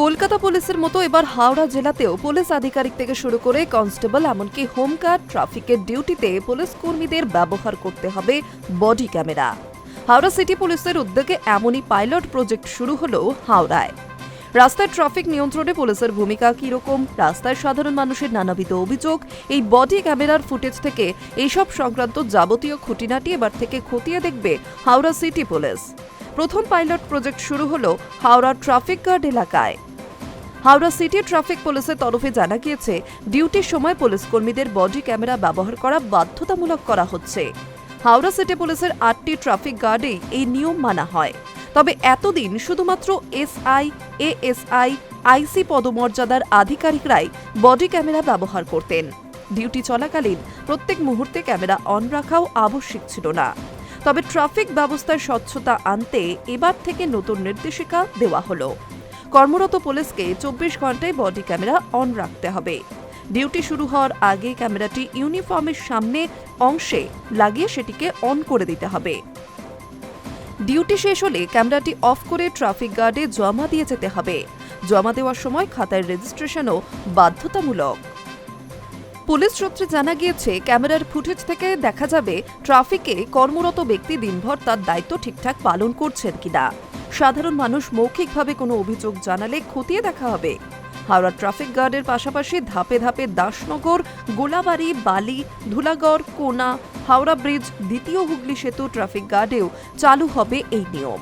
কলকাতা পুলিশের মতো এবার হাওড়া জেলাতেও পুলিশ আধিকারিক থেকে শুরু করে কনস্টেবল, এমনকি হোমগার্ড ট্রাফিকের ডিউটিতে পুলিশ কর্মীদের ব্যবহার করতে হবে বডি ক্যামেরা। হাওড়া সিটি পুলিশের উদ্যোগে এমনই পাইলট প্রজেক্ট শুরু হলো হাওড়ায়। রাস্তায় ট্রাফিক নিয়ন্ত্রণে পুলিশের ভূমিকা কীরকম? রাস্তায় সাধারণ মানুষের নানাবিধ অভিযোগ। এই বডি ক্যামেরার ফুটেজ থেকে এইসব সংক্রান্ত যাবতীয় খুঁটিনাটি এবার থেকে খতিয়ে দেখবে হাওড়া সিটি পুলিশ। প্রথম পাইলট প্রজেক্ট শুরু হলো হাওড়া ট্রাফিক গার্ড এলাকায়। হাওড়া সিটি ট্রাফিক পুলিশের তরফে জানা গিয়েছে, ডিউটির সময় পুলিশ কর্মীদের বডি ক্যামেরা ব্যবহার করা বাধ্যতামূলক করা হচ্ছে। হাওড়া সিটি পুলিশের আটটি ট্রাফিক গার্ডেই এই নিয়ম মানা হয়। তবে এতদিন শুধুমাত্র এসআই, এএসআই, আইসি পদমর্যাদার আধিকারিকরাই বডি ক্যামেরা ব্যবহার করতেন। ডিউটি চলাকালীন প্রত্যেক মুহূর্তে ক্যামেরা অন রাখাও আবশ্যিক ছিল না। তবে ট্রাফিক ব্যবস্থায় স্বচ্ছতা আনতে এবার থেকে নতুন নির্দেশিকা দেওয়া হলো। কর্মরত পুলিশকে চব্বিশ ঘন্টায় বডি ক্যামেরা অন রাখতে হবে। ডিউটি শুরু হওয়ার আগে ক্যামেরাটি ইউনিফর্মের সামনে অংশে লাগিয়ে সেটিকে অন করে দিতে হবে। ডিউটি শেষ হলে ক্যামেরাটি অফ করে ট্রাফিক গার্ডে জমা দিয়ে যেতে হবে। জমা দেওয়ার সময় খাতায় রেজিস্ট্রেশনও বাধ্যতামূলক। পুলিশ সূত্রে জানা গিয়েছে, ক্যামেরার ফুটেজ থেকে দেখা যাবে ট্রাফিকে কর্মরত ব্যক্তি দিনভর তার দায়িত্ব ঠিকঠাক পালন করছেন কিনা। সাধারণ মানুষ মৌখিকভাবে কোনো অভিযোগ জানালে খতিয়ে দেখা হবে। হাওড়া ট্রাফিক গার্ডের পাশাপাশি ধাপে ধাপে দাসনগর, গোলাবাড়ি, বালি, ধুলাগড়, কোনা, হাওড়া ব্রিজ, দ্বিতীয় হুগলি সেতু ট্রাফিক গার্ডেও চালু হবে এই নিয়ম।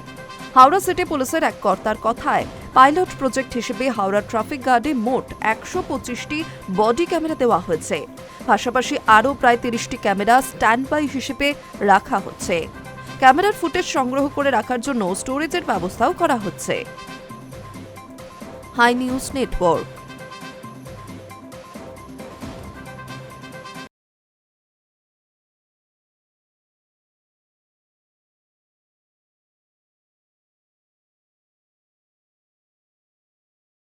হাওড়া সিটি পুলিশের এক কর্তার কথায় পাইলট প্রজেক্ট হিসেবে হাওড়া ট্রাফিক গার্ডে মোট একশো পঁচিশটি বডি ক্যামেরা দেওয়া হয়েছে। পাশাপাশি আরও প্রায় তিরিশটি ক্যামেরা স্ট্যান্ড বাই হিসেবে রাখা হচ্ছে। ক্যামেরার ফুটেজ সংগ্রহ করে রাখার জন্য স্টোরেজের ব্যবস্থাও করা হচ্ছে। Hi news network.